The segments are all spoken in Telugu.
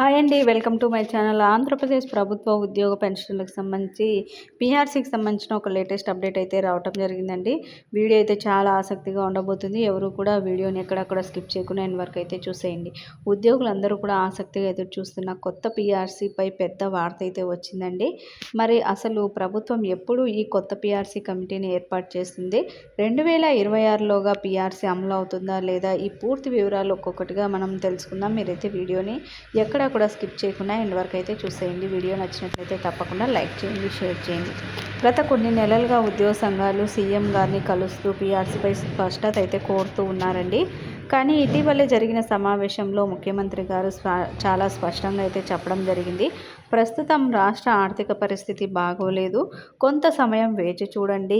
హాయ్ అండి welcome to my channel. Andhra Pradesh ప్రభుత్వ ఉద్యోగ పెన్షన్లకు సంబంధించి పీఆర్సీకి సంబంధించిన ఒక లేటెస్ట్ అప్డేట్ అయితే రావటం జరిగిందండి. వీడియో అయితే చాలా ఆసక్తిగా ఉండబోతుంది. ఎవరు కూడా వీడియోని ఎక్కడక్కడ స్కిప్ చేయకుండా ఎన్ వరకు అయితే చూసేయండి. ఉద్యోగులందరూ కూడా ఆసక్తిగా ఎదురు చూస్తున్న కొత్త పీఆర్సీపై పెద్ద వార్త అయితే వచ్చిందండి. మరి అసలు ప్రభుత్వం ఎప్పుడు ఈ కొత్త పీఆర్సీ కమిటీని ఏర్పాటు చేస్తుంది? రెండు వేల ఇరవై ఆరులోగా పీఆర్సీ అమలు అవుతుందా లేదా? ఈ పూర్తి వివరాలు ఒక్కొక్కటిగా మనం తెలుసుకుందాం. మీరైతే వీడియోని ఎక్కడ కూడా స్కిప్ చేయకుండా ఎండ్ వరకు అయితే చూసేయండి. వీడియో నచ్చినట్లయితే తప్పకుండా లైక్ చేయండి షేర్ చేయండి. గత కొన్ని నెలలుగా ఉద్యోగ సంఘాలు సీఎం గారిని కలుస్తూ పీఆర్సీపై స్పష్టత అయితే కోరుతూ ఉన్నారండి. కానీ ఇటీవలే జరిగిన సమావేశంలో ముఖ్యమంత్రి గారు చాలా స్పష్టంగా అయితే చెప్పడం జరిగింది. ప్రస్తుతం రాష్ట్ర ఆర్థిక పరిస్థితి బాగోలేదు. కొంత సమయం వేచి చూడండి.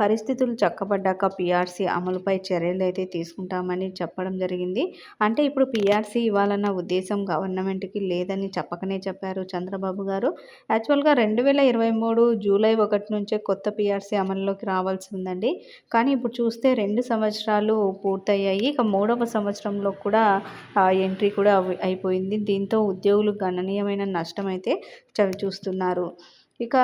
పరిస్థితులు చక్కబడ్డాక పీఆర్సీ అమలుపై చర్యలు అయితే తీసుకుంటామని చెప్పడం జరిగింది. అంటే ఇప్పుడు పీఆర్సీ ఇవ్వాలన్న ఉద్దేశం గవర్నమెంట్కి లేదని చెప్పకనే చెప్పారు చంద్రబాబు గారు. యాక్చువల్గా రెండు వేల ఇరవై మూడు జూలై ఒకటి నుంచే కొత్త పీఆర్సీ అమల్లోకి రావాల్సి ఉందండి. కానీ ఇప్పుడు చూస్తే రెండు సంవత్సరాలు పూర్తయ్యాయి. ఇక మూడవ సంవత్సరంలో కూడా ఎంట్రీ కూడా అయిపోయింది. దీంతో ఉద్యోగులు గణనీయమైన నష్టం అయితే చవి చూస్తున్నారు. ఇక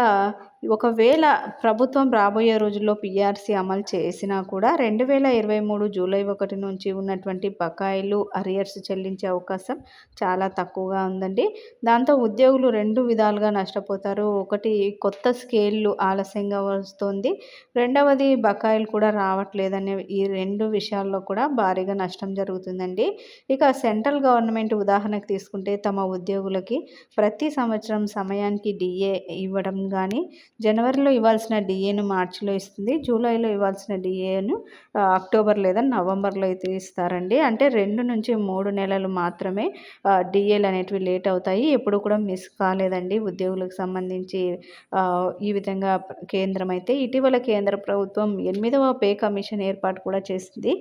ఒకవేళ ప్రభుత్వం రాబోయే రోజుల్లో పీఆర్సీ అమలు చేసినా కూడా రెండు వేల ఇరవై మూడు జూలై ఒకటి నుంచి ఉన్నటువంటి బకాయిలు అరియర్స్ చెల్లించే అవకాశం చాలా తక్కువగా ఉందండి. దాంతో ఉద్యోగులు రెండు విధాలుగా నష్టపోతారు. ఒకటి కొత్త స్కేళ్ళు ఆలస్యంగా వస్తుంది. రెండవది బకాయిలు కూడా రావట్లేదనే ఈ రెండు విషయాల్లో కూడా భారీగా నష్టం జరుగుతుందండి. ఇక సెంట్రల్ గవర్నమెంట్ ఉదాహరణకు తీసుకుంటే తమ ఉద్యోగులకి ప్రతి సంవత్సరం సమయానికి డిఏ ఇవ్వడం కానీ జనవరిలో ఇవ్వాల్సిన డిఏను మార్చిలో ఇస్తుంది జూలైలో ఇవ్వాల్సిన డిఏను అక్టోబర్ లేదా నవంబర్లో అయితే ఇస్తారండి. అంటే రెండు నుంచి మూడు నెలలు మాత్రమే డిఏలు అనేటివి లేట్ అవుతాయి. ఎప్పుడు కూడా మిస్ కాలేదండి ఉద్యోగులకు సంబంధించి ఈ విధంగా కేంద్రం అయితే. ఇటీవల కేంద్ర ప్రభుత్వం ఎనిమిదవ పే కమిషన్ ఏర్పాటు కూడా చేసింది.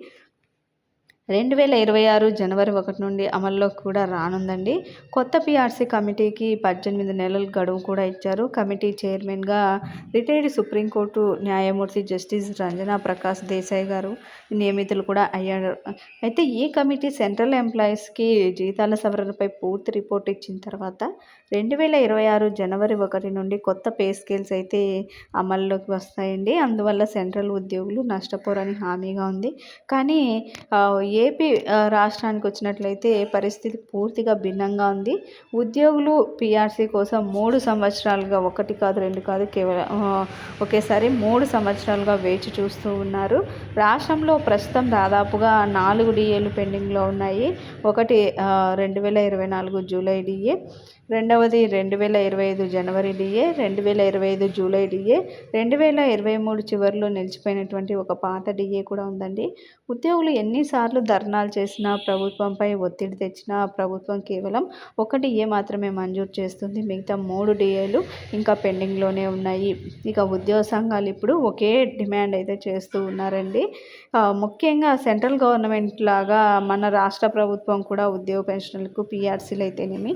రెండు వేల ఇరవై ఆరు జనవరి ఒకటి నుండి అమల్లో కూడా రానుందండి. కొత్త పిఆర్సీ కమిటీకి పద్దెనిమిది నెలల గడువు కూడా ఇచ్చారు. కమిటీ చైర్మన్గా రిటైర్డ్ సుప్రీంకోర్టు న్యాయమూర్తి జస్టిస్ రంజనా ప్రకాష్ దేశాయ్ గారు నియమితులు కూడా అయ్యారు. అయితే ఈ కమిటీ సెంట్రల్ ఎంప్లాయీస్కి జీతాల సవరణపై పూర్తి రిపోర్ట్ ఇచ్చిన తర్వాత రెండు వేల ఇరవై ఆరు జనవరి ఒకటి నుండి కొత్త పే స్కేల్స్ అయితే అమల్లోకి వస్తాయండి. అందువల్ల సెంట్రల్ ఉద్యోగులు నష్టపోరని హామీగా ఉంది. కానీ ఏపీ రాష్ట్రానికి వచ్చినట్లయితే పరిస్థితి పూర్తిగా భిన్నంగా ఉంది. ఉద్యోగులు పిఆర్సీ కోసం మూడు సంవత్సరాలుగా ఒకటి కాదు రెండు కాదు కేవలం ఒకేసారి మూడు సంవత్సరాలుగా వేచి చూస్తూ ఉన్నారు. రాష్ట్రంలో ప్రస్తుతం దాదాపుగా నాలుగు డిఏలు పెండింగ్లో ఉన్నాయి. ఒకటి రెండు వేల ఇరవై నాలుగు జూలై డిఏ. రెండవది రెండు వేల ఇరవై ఐదు జనవరి డిఏ రెండు వేల ఇరవై ఐదు జూలై డిఏ రెండు వేల ఇరవై మూడు చివరిలో నిలిచిపోయినటువంటి ఒక పాత డిఏ కూడా ఉందండి. ఉద్యోగులు ఎన్నిసార్లు ధర్నాలు చేసినా ప్రభుత్వంపై ఒత్తిడి తెచ్చినా ప్రభుత్వం కేవలం ఒక డిఏ మాత్రమే మంజూరు చేస్తుంది. మిగతా మూడు డిఏలు ఇంకా పెండింగ్లోనే ఉన్నాయి. ఇక ఉద్యోగ సంఘాలు ఇప్పుడు ఒకే డిమాండ్ అయితే చేస్తూ ఉన్నారండి. ముఖ్యంగా సెంట్రల్ గవర్నమెంట్ లాగా మన రాష్ట్ర ప్రభుత్వం కూడా ఉద్యోగ పెన్షన్లకు పిఆర్సీలు అయితేనేమి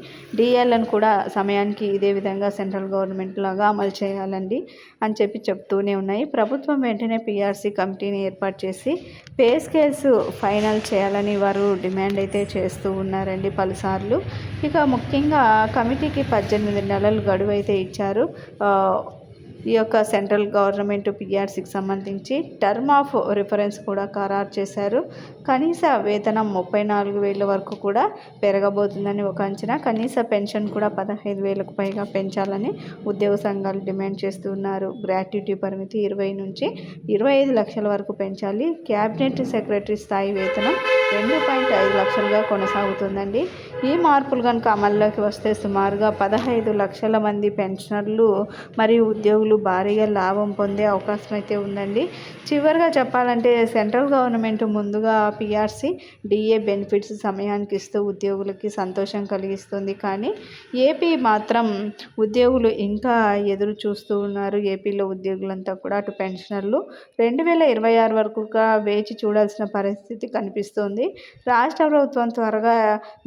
కూడా సమయానికి ఇదే విధంగా సెంట్రల్ గవర్నమెంట్ లాగా అమలు చేయాలండి అని చెప్పి చెప్తూనే ఉన్నాయి. ప్రభుత్వం వెంటనే పిఆర్సీ కమిటీని ఏర్పాటు చేసి పే స్కేల్స్ ఫైనల్ చేయాలని వారు డిమాండ్ అయితే చేస్తూ ఉన్నారండి పలుసార్లు. ఇక ముఖ్యంగా కమిటీకి పద్దెనిమిది నెలలు గడువు అయితే ఇచ్చారు. ఈ యొక్క సెంట్రల్ గవర్నమెంట్ పిఆర్సీకి సంబంధించి టర్మ్ ఆఫ్ రిఫరెన్స్ కూడా ఖరారు చేశారు. కనీస వేతనం ముప్పై నాలుగు వేల వరకు కూడా పెరగబోతుందని ఒక అంచనా. కనీస పెన్షన్ కూడా పదహైదు వేలకు పైగా పెంచాలని ఉద్యోగ సంఘాలు డిమాండ్ చేస్తున్నారు గ్రాట్యుటీ పరిమితి ఇరవై నుంచి ఇరవై ఐదు లక్షల వరకు పెంచాలి. క్యాబినెట్ సెక్రటరీ స్థాయి వేతనం రెండు పాయింట్ ఐదు లక్షలుగా కొనసాగుతుందండి. ఈ మార్పులు కనుక అమల్లోకి వస్తే సుమారుగా పదహైదు లక్షల మంది పెన్షనర్లు మరియు ఉద్యోగులు భారీగా లాభం పొందే అవకాశం అయితే ఉందండి. చివరిగా చెప్పాలంటే సెంట్రల్ గవర్నమెంట్ ముందుగా పిఆర్సీ డిఏ బెనిఫిట్స్ సమయానికి ఇస్తూ ఉద్యోగులకి సంతోషం కలిగిస్తుంది. కానీ ఏపీ మాత్రం ఉద్యోగులు ఇంకా ఎదురు చూస్తూ ఉన్నారు. ఏపీలో ఉద్యోగులంతా కూడా అటు పెన్షనర్లు రెండు వేల ఇరవై ఆరు వరకుగా వేచి చూడాల్సిన పరిస్థితి కనిపిస్తుంది. రాష్ట్ర ప్రభుత్వం త్వరగా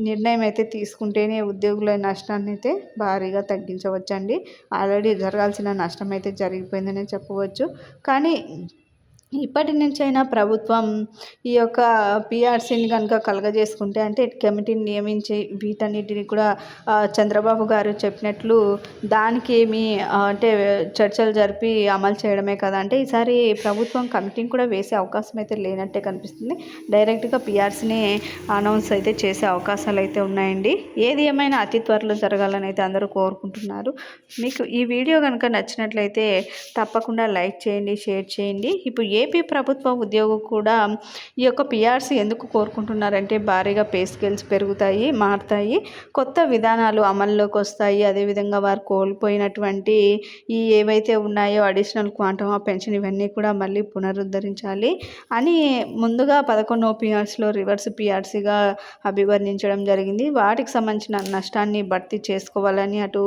నిర్ణయం అయితే తీసుకుంటేనే ఉద్యోగుల నష్టాన్ని అయితే భారీగా తగ్గించవచ్చండి. ఆల్రెడీ జరగాల్సిన నష్టం అయితే జరిగిపోయిందని చెప్పవచ్చు. కానీ ఇప్పటి నుంచైనా ప్రభుత్వం ఈ యొక్క పిఆర్సీని కనుక కలగజేసుకుంటే అంటే కమిటీని నియమించి వీటన్నిటిని కూడా చంద్రబాబు గారు చెప్పినట్లు దానికి ఏమి అంటే చర్చలు జరిపి అమలు చేయడమే కదా. అంటే ఈసారి ప్రభుత్వం కమిటీని కూడా వేసే అవకాశం అయితే లేనట్టే కనిపిస్తుంది. డైరెక్ట్గా పిఆర్సీని అనౌన్స్ అయితే చేసే అవకాశాలు అయితే ఉన్నాయండి. ఏది ఏమైనా అతి త్వరలో జరగాలని అయితే అందరూ కోరుకుంటున్నారు. మీకు ఈ వీడియో కనుక నచ్చినట్లయితే తప్పకుండా లైక్ చేయండి షేర్ చేయండి. ఇప్పుడు ఏపీ ప్రభుత్వ ఉద్యోగం కూడా ఈ యొక్క పిఆర్సీ ఎందుకు కోరుకుంటున్నారంటే భారీగా పే స్కేల్స్ పెరుగుతాయి మారుతాయి కొత్త విధానాలు అమల్లోకి వస్తాయి. అదేవిధంగా వారు కోల్పోయినటువంటి ఈ ఏవైతే ఉన్నాయో అడిషనల్ క్వాంటమ్ ఆఫ్ పెన్షన్ ఇవన్నీ కూడా మళ్ళీ పునరుద్ధరించాలి అని ముందుగా పదకొండవ పిఆర్సీలో రివర్స్ పిఆర్సీగా అభివర్ణించడం జరిగింది. వాటికి సంబంధించిన నష్టాన్ని భర్తీ చేసుకోవాలని అటు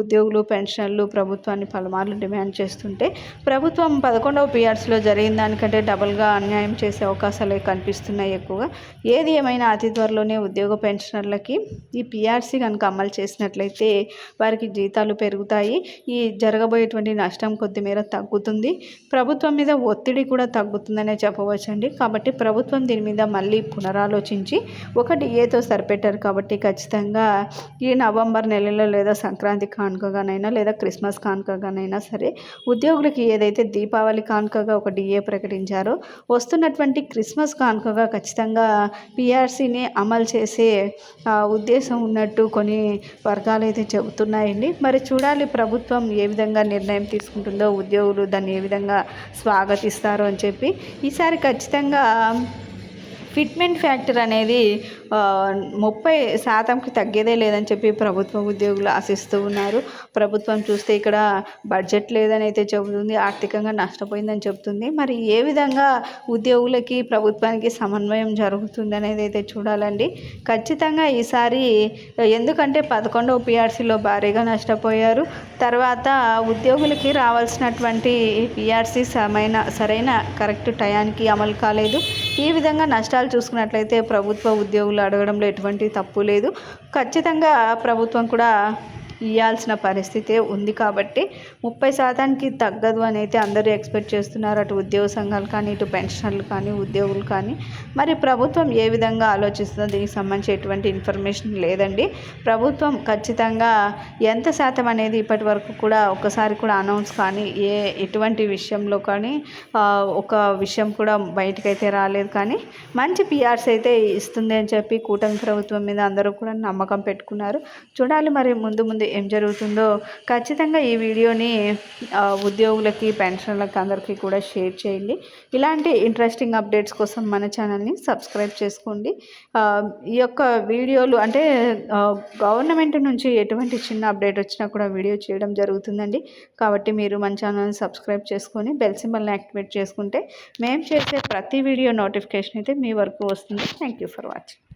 ఉద్యోగులు పెన్షనర్లు ప్రభుత్వాన్ని పలుమార్లు డిమాండ్ చేస్తుంటే ప్రభుత్వం పదకొండవ పిఆర్సీలో జరిగిన జరిగిన దానికంటే డబుల్గా అన్యాయం చేసే అవకాశాలు కనిపిస్తున్నాయి ఎక్కువగా. ఏది ఏమైనా అతి త్వరలోనే ఉద్యోగ పెన్షనర్లకి ఈ పిఆర్సీ కనుక అమలు చేసినట్లయితే వారికి జీతాలు పెరుగుతాయి. ఈ జరగబోయేటువంటి నష్టం కొద్దిమేర తగ్గుతుంది. ప్రభుత్వం మీద ఒత్తిడి కూడా తగ్గుతుందనే చెప్పవచ్చండి. కాబట్టి ప్రభుత్వం దీని మీద మళ్ళీ పునరాలోచించి ఒక డిఏతో సరిపెట్టారు కాబట్టి ఖచ్చితంగా ఈ నవంబర్ నెలలో లేదా సంక్రాంతి కానుకగానైనా లేదా క్రిస్మస్ కానుకగానైనా సరే ఉద్యోగులకి ఏదైతే దీపావళి కానుకగా ఒక డిఏ ప్రకటించారు. వస్తున్నటువంటి క్రిస్మస్ కానుకగా ఖచ్చితంగా పిఆర్సీని అమలు చేసే ఉద్దేశం ఉన్నట్టు కొన్ని వర్గాలు అయితే చెబుతున్నాయండి. మరి చూడాలి ప్రభుత్వం ఏ విధంగా నిర్ణయం తీసుకుంటుందో ఉద్యోగులు దాన్ని ఏ విధంగా స్వాగతిస్తారో అని చెప్పి. ఈసారి ఖచ్చితంగా ఫిట్మెంట్ ఫ్యాక్టర్ అనేది ముప్పై శాతంకి తగ్గేదే లేదని చెప్పి ప్రభుత్వ ఉద్యోగులు ఆశిస్తూ ఉన్నారు. ప్రభుత్వం చూస్తే ఇక్కడ బడ్జెట్ లేదని అయితే చెబుతుంది ఆర్థికంగా నష్టపోయిందని చెబుతుంది. మరి ఏ విధంగా ఉద్యోగులకి ప్రభుత్వానికి సమన్వయం జరుగుతుంది అనేది అయితే చూడాలండి. ఖచ్చితంగా ఈసారి ఎందుకంటే పదకొండవ పిఆర్సీలో భారీగా నష్టపోయారు. తర్వాత ఉద్యోగులకి రావాల్సినటువంటి పిఆర్సీ సమైన సరైన కరెక్ట్ టయానికి అమలు కాలేదు. ఈ విధంగా నష్టాలు చూసుకున్నట్లయితే ప్రభుత్వ ఉద్యోగులు అడగడంలో ఎటువంటి తప్పు లేదు. ఖచ్చితంగా ప్రభుత్వం కూడా ఇవ్వాల్సిన పరిస్థితే ఉంది కాబట్టి ముప్పై శాతానికి తగ్గదు అని అయితే అందరూ ఎక్స్పెక్ట్ చేస్తున్నారు. అటు ఉద్యోగ సంఘాలు కానీ ఇటు పెన్షనర్లు కానీ ఉద్యోగులు కానీ. మరి ప్రభుత్వం ఏ విధంగా ఆలోచిస్తుందో దీనికి సంబంధించి ఎటువంటి ఇన్ఫర్మేషన్ లేదండి. ప్రభుత్వం ఖచ్చితంగా ఎంత శాతం అనేది ఇప్పటి వరకు కూడా ఒకసారి కూడా అనౌన్స్ కానీ ఏ ఎటువంటి విషయంలో కానీ ఒక విషయం కూడా బయటకైతే రాలేదు కానీ మంచి పిఆర్స్ అయితే ఇస్తుంది అని చెప్పి కూటమి ప్రభుత్వం మీద అందరూ కూడా నమ్మకం పెట్టుకున్నారు. చూడాలి మరి ముందు ముందు ఏం జరుగుతుందో ఖచ్చితంగా ఈ వీడియోని ఉద్యోగులకి పెన్షన్లకి అందరికీ కూడా షేర్ చేయండి. ఇలాంటి ఇంట్రెస్టింగ్ అప్డేట్స్ కోసం మన ఛానల్ని సబ్స్క్రైబ్ చేసుకోండి. ఈ యొక్క వీడియోలు అంటే గవర్నమెంట్ నుంచి ఎటువంటి చిన్న అప్డేట్ వచ్చినా కూడా వీడియో చేయడం జరుగుతుందండి. కాబట్టి మీరు మన ఛానల్ని సబ్స్క్రైబ్ చేసుకొని బెల్ సింబల్ని యాక్టివేట్ చేసుకుంటే మేము చేసే ప్రతి వీడియో నోటిఫికేషన్ అయితే మీ వరకు వస్తుంది. Thank you for watching